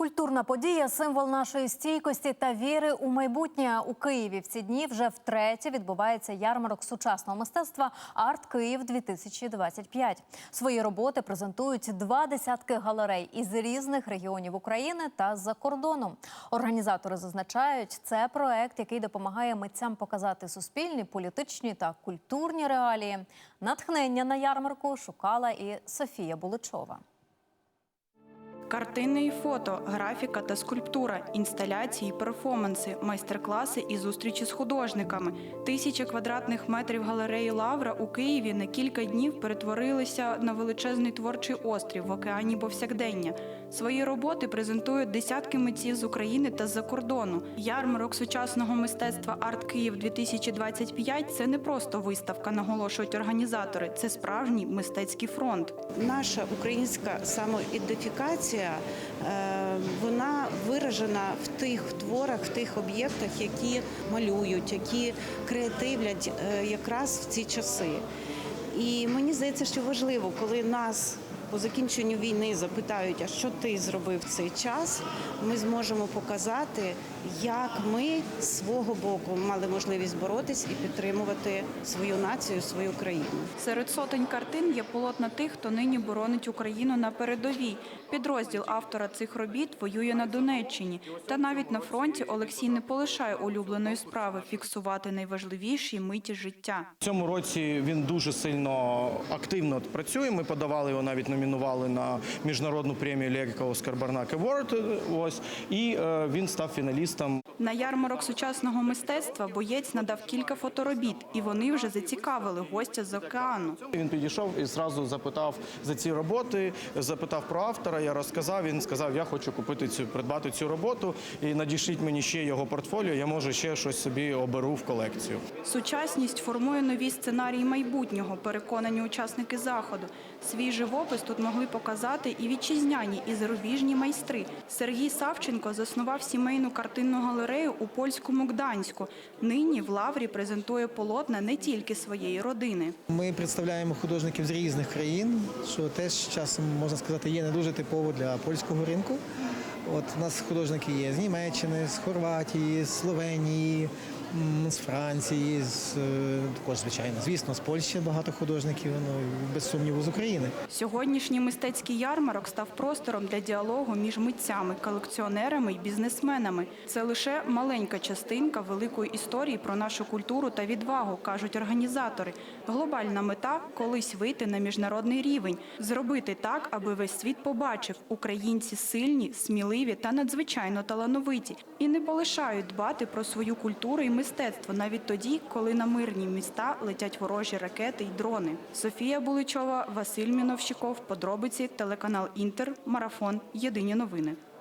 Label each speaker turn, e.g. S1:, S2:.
S1: Культурна подія символ нашої стійкості та віри у майбутнє у Києві. В ці дні вже втретє відбувається ярмарок сучасного мистецтва Арт Київ 2025 Свої роботи презентують два десятки галерей із різних регіонів України та з-за кордону. Організатори зазначають, це проект, який допомагає митцям показати суспільні, політичні та культурні реалії. Натхнення на ярмарку шукала і Софія Буличова.
S2: Картини і фото, графіка та скульптура, інсталяції, перформанси, майстер-класи і зустрічі з художниками. Тисячі квадратних метрів галереї Лавра у Києві на кілька днів перетворилися на величезний творчий острів в океані повсякдення. Свої роботи презентують десятки митців з України та з-за кордону. Ярмарок сучасного мистецтва Арт Київ 2025 – це не просто виставка, наголошують організатори. Це справжній мистецький фронт.
S3: Наша українська самоідентифікація е, вона виражена в тих творах, в тих об'єктах, які малюють, які креативлять е, якраз в ці часи. І мені здається, що важливо, коли нас по закінченню війни запитають, а що ти зробив в цей час, ми зможемо показати, як ми з свого боку мали можливість боротись і підтримувати свою націю, свою країну.
S2: Серед сотень картин є полотна тих, хто нині боронить Україну на передовій. Підрозділ автора цих робіт воює на Донеччині. Та навіть на фронті Олексій не полишає улюбленої справи фіксувати найважливіші миті життя.
S4: В цьому році він дуже сильно активно працює. Ми подавали його, навіть номінували на міжнародну премію Лерика Оскар Барнак Award, Ось і е, він став фіналістом.
S2: На ярмарок сучасного мистецтва боєць надав кілька фоторобіт, і вони вже зацікавили гостя з океану.
S4: Він підійшов і зразу запитав за ці роботи, запитав про автора. Я розказав. Він сказав: Я хочу купити цю придбати цю роботу і надішліть мені ще його портфоліо. Я може ще щось собі оберу в колекцію.
S2: Сучасність формує нові сценарії майбутнього, переконані учасники заходу. Свій живопис тут могли показати і вітчизняні, і зарубіжні майстри. Сергій Савченко заснував сімейну картинну галерею у польському Гданську. Нині в Лаврі презентує полотна не тільки своєї родини.
S5: Ми представляємо художників з різних країн, що теж часом можна сказати є не дуже типово для польського ринку. От у нас художники є з Німеччини, з Хорватії, з Словенії, з Франції, з е, також звичайно, звісно, з Польщі багато художників, ну без сумніву з України.
S2: Сьогоднішній мистецький ярмарок став простором для діалогу між митцями, колекціонерами і бізнесменами. Це лише маленька частинка великої історії про нашу культуру та відвагу, кажуть організатори. Глобальна мета колись вийти на міжнародний рівень, зробити так, аби весь світ побачив, українці сильні, сміливі та надзвичайно талановиті і не полишають дбати про свою культуру і мистецтво навіть тоді, коли на мирні міста летять ворожі ракети й дрони. Софія Буличова, Василь Міновщиков. Подробиці телеканал Інтер. Марафон. Єдині новини.